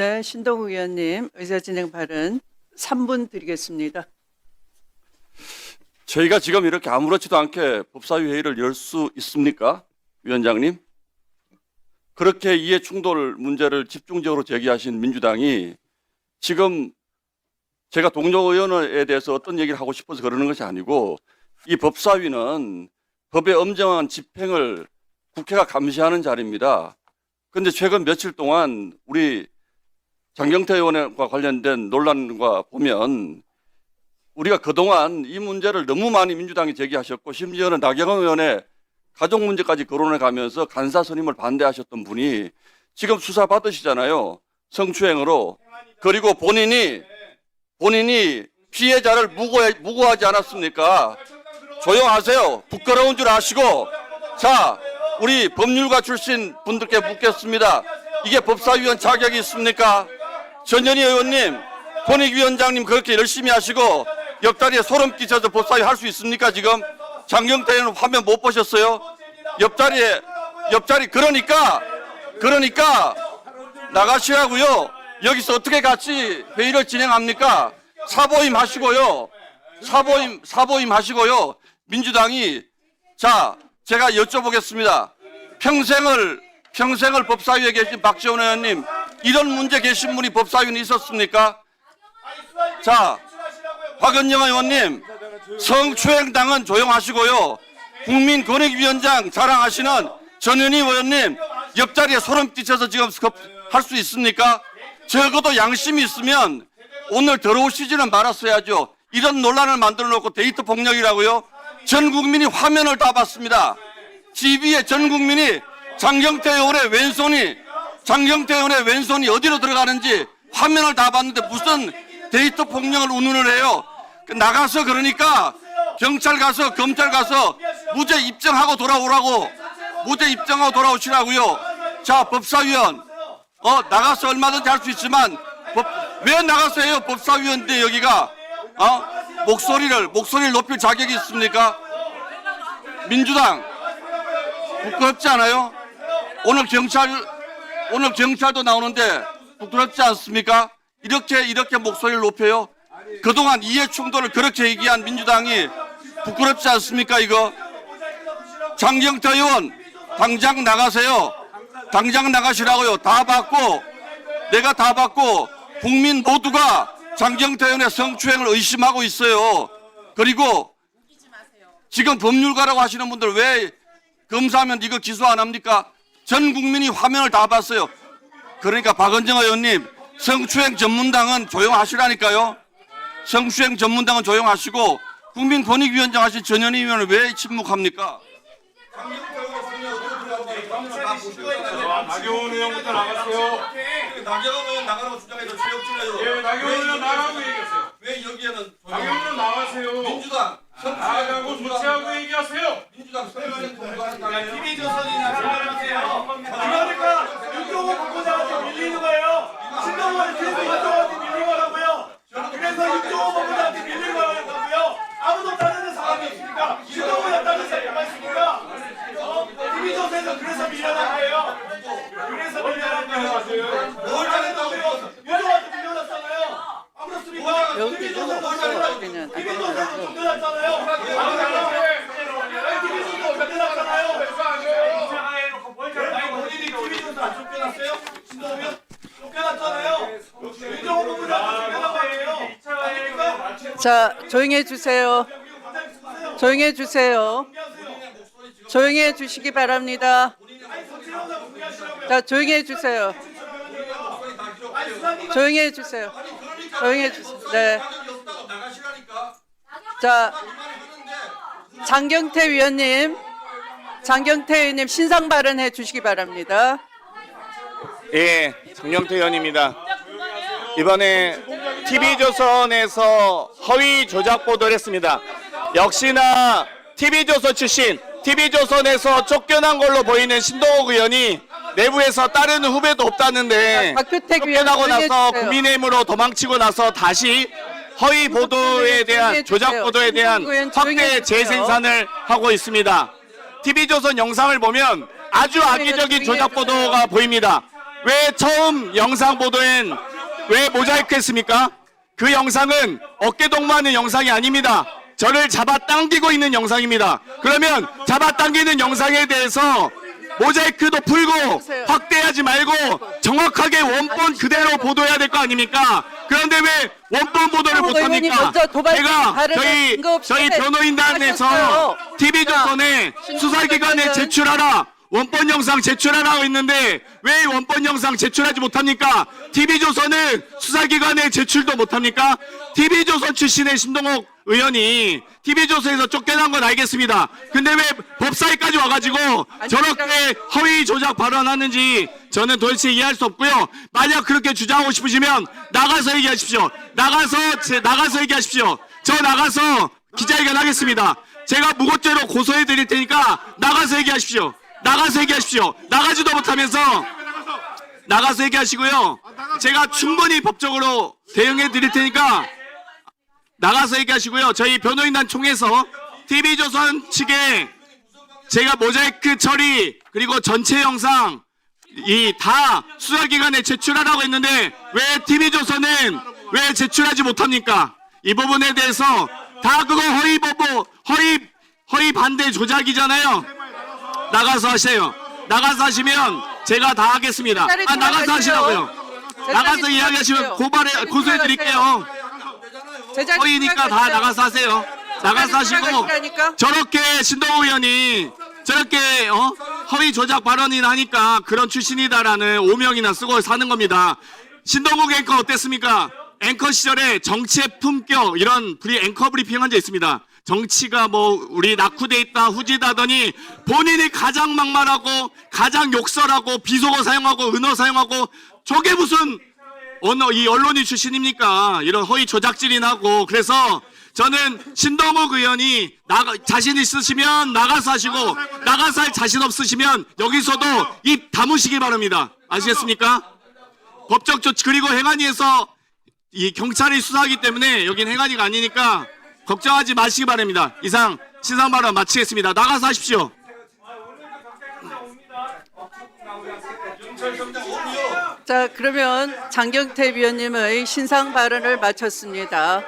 네, 신동욱 의원님 의사진행 발언 3분 드리겠습니다. 저희가 지금 이렇게 아무렇지도 않게 법사위 회의를 열 수 있습니까? 위원장님? 그렇게 이해 충돌 문제를 집중적으로 제기하신 민주당이 지금 제가 동료 의원에 대해서 어떤 얘기를 하고 싶어서 그러는 것이 아니고 이 법사위는 법의 엄정한 집행을 국회가 감시하는 자리입니다. 그런데 최근 며칠 동안 우리 장경태 의원과 관련된 논란과 보면 우리가 그동안 이 문제를 너무 많이 민주당이 제기하셨고 심지어는 나경원 의원의 가족 문제까지 거론해 가면서 간사 선임을 반대하셨던 분이 지금 수사 받으시잖아요. 성추행으로. 그리고 본인이 본인이 피해자를 무고해, 무고하지 않았습니까? 조용하세요. 부끄러운 줄 아시고. 자, 우리 법률가 출신 분들께 묻겠습니다. 이게 법사위원 자격이 있습니까? 전현희 의원님, 권익위원장님 그렇게 열심히 하시고 옆자리에 소름 끼쳐서 법사위 할 수 있습니까 지금? 장경태는 화면 못 보셨어요? 옆자리에 옆자리 그러니까 그러니까 나가시라고요. 여기서 어떻게 같이 회의를 진행합니까? 사보임 하시고요. 사보임 사보임 하시고요. 민주당이 자 제가 여쭤보겠습니다. 평생을 평생을 법사위에 계신 박지원 의원님 이런 문제 계신 분이 법사위는 있었습니까? 자 박은영 의원님 성추행 당은 조용하시고요. 국민권익위원장 자랑하시는 전현희 의원님 옆자리에 소름 끼쳐서 지금 할 수 있습니까? 적어도 양심이 있으면 오늘 들어오시지는 말았어야죠. 이런 논란을 만들어 놓고 데이터 폭력이라고요? 전 국민이 화면을 다 봤습니다. TV에 전 국민이 장경태 의원의 왼손이 장경태 의원의 왼손이 어디로 들어가는지 화면을 다 봤는데 무슨 데이터 폭력을 운운을 해요? 그 나가서 그러니까 경찰 가서 검찰 가서 무죄 입증하고 돌아오라고 무죄 입증하고 돌아오시라고요. 자 법사위원 어 나가서 얼마든지 할 수 있지만 법, 왜 나가서요 법사위원인데 여기가 어 목소리를 목소리를 높일 자격이 있습니까? 민주당 부끄럽지 않아요? 오늘 경찰 오늘 경찰도 나오는데 부끄럽지 않습니까? 이렇게 이렇게 목소리를 높여요. 그동안 이해 충돌을 그렇게 얘기한 민주당이 부끄럽지 않습니까 이거? 장경태 의원 당장 나가세요. 당장 나가시라고요. 다 받고 내가 다 받고 국민 모두가 장경태 의원의 성추행을 의심하고 있어요. 그리고 지금 법률가라고 하시는 분들 왜 검사하면 이거 기소 안 합니까? 전 국민이 화면을 다 봤어요. 그러니까 박은정 의원님 성추행 전문당은 조용하시라니까요. 성추행 전문당은 조용하시고 국민권익위원장 하신 전현희 의원은 왜 침묵합니까? 나경원 의원부터 나갔어요. 나경원 의원 나가라고 주장해서 체육질러요. 예, 나경원 의원 나가고 얘기하세요. 왜 여기에는 나경원 의원 나가세요. 민주당 나가고 조치하고 얘기하세요. 민주당 성추행 공부하는 그러니까 윤종호 본부장한테 밀리는 거예요. 신동원 계속 윤종호한테 밀린 거라고요. 그래서 윤종호 본부장한테 밀린 거라고요. 아무도 따르는 사람이 없으니까 신동원이었다는 사람이 있습니까? 어? TV조선에서 그래서 밀려난 거예요. 그래서 밀려난 거예요. 뭘 잘했다고요? 윤종호한테 밀려났잖아요. 누구 없어 그냥 되더라고. 밀려났잖아요. TV조선에서 밀려났잖아요. 아니 본인이 TV조선 안 쫓겨났어요? 신동현? 쫓겨났잖아요. 윤종호 본부장한테 쫓겨난 거 아니에요? 아닙니까? 자, 조용히 해 주세요. 조용히 해 주세요. 조용히 해 주시기 바랍니다. 자, 조용히 해 주세요. 조용히 해 주세요. 조용히 해 주세요. 네. 자, 장경태 위원님, 장경태 의원님 신상 발언해 주시기 바랍니다. 예, 장경태 의원입니다. 이번에 TV조선에서 허위 조작 보도를 했습니다. 역시나 TV조선 출신, TV조선에서 쫓겨난 걸로 보이는 신동욱 의원이 내부에서 따르는 후배도 없다는데 박효택 위원 쫓겨나고 나서. 국민의힘으로 도망치고 나서 다시 허위 보도에 대한 조작 보도에 대한 확대. 재생산을 하고 있습니다. TV조선 영상을 보면 아주 악의적인 조작 보도가 보입니다. 왜 처음 영상 보도엔 왜 모자이크 했습니까? 그 영상은 어깨 동무하는 영상이 아닙니다. 저를 잡아당기고 있는 영상입니다. 그러면 잡아당기는 영상에 대해서 모자이크도 풀고 확대하지 말고 정확하게 원본 그대로 보도해야 될 거 아닙니까? 그런데 왜 원본 보도를 못합니까? 제가 저희 저희 변호인단에서. TV조선에 자, 수사기관에 제출하라 원본 영상 제출하라고 했는데 왜 원본 영상 제출하지 못합니까? TV조선은 수사기관에 제출도 못합니까? TV조선 출신의 신동욱 의원이 TV조선에서 쫓겨난 건 알겠습니다. 근데 왜 법사위까지 와가지고 저렇게 허위 조작 발언하는지 저는 도대체 이해할 수 없고요. 만약 그렇게 주장하고 싶으시면 나가서 얘기하십시오. 나가서 제- 나가서 얘기하십시오. 저 나가서 기자회견 하겠습니다. 제가 무고죄로 고소해 드릴 테니까 나가서 얘기하십시오. 나가서 얘기하십시오. 나가지도 못하면서 나가서 얘기하시고요. 제가 충분히 법적으로 대응해 드릴 테니까 나가서 얘기하시고요. 저희 변호인단 총회에서 TV조선 측에 제가 모자이크 처리 그리고 전체 영상 이 다 수사기관에 제출하라고 했는데 왜 TV조선은 왜 제출하지 못합니까? 이 부분에 대해서 다 그거 허위 보고 허위 허위 반대 조작이잖아요. 나가서 하세요. 나가서 하시면 제가 다 하겠습니다. 아 나가서. 하시라고요. 나가서 이야기하시면. 고발해 고소해 드릴게요. 허위니까 다. 나가서 하세요. 나가서 하시고? 저렇게 신동우 의원이 저렇게 어? 허위 조작 발언이나 하니까 그런 출신이다라는 오명이나 쓰고 사는 겁니다. 신동국 앵커 어땠습니까? 앵커 시절에 정치의 품격 이런 브리 앵커 브리핑 한 적 있습니다. 정치가 뭐 우리 낙후돼 있다 후지다더니 본인이 가장 막말하고 가장 욕설하고 비속어 사용하고 은어 사용하고 저게 무슨 언어 이 언론인 출신입니까? 이런 허위 조작질이 나고 그래서 저는 신동욱 의원이 나가 자신 있으시면 나가서 하시고 나가서 할 자신 없으시면 여기서도 입 다무시기 바랍니다. 아시겠습니까? 법적 조치 그리고 행안위에서 이 경찰이 수사하기 때문에 여긴 행안위가 아니니까 걱정하지 마시기 바랍니다. 이상 시상 발언 마치겠습니다. 나가서 하십시오. 자, 그러면 장경태 위원님의 신상 발언을 마쳤습니다.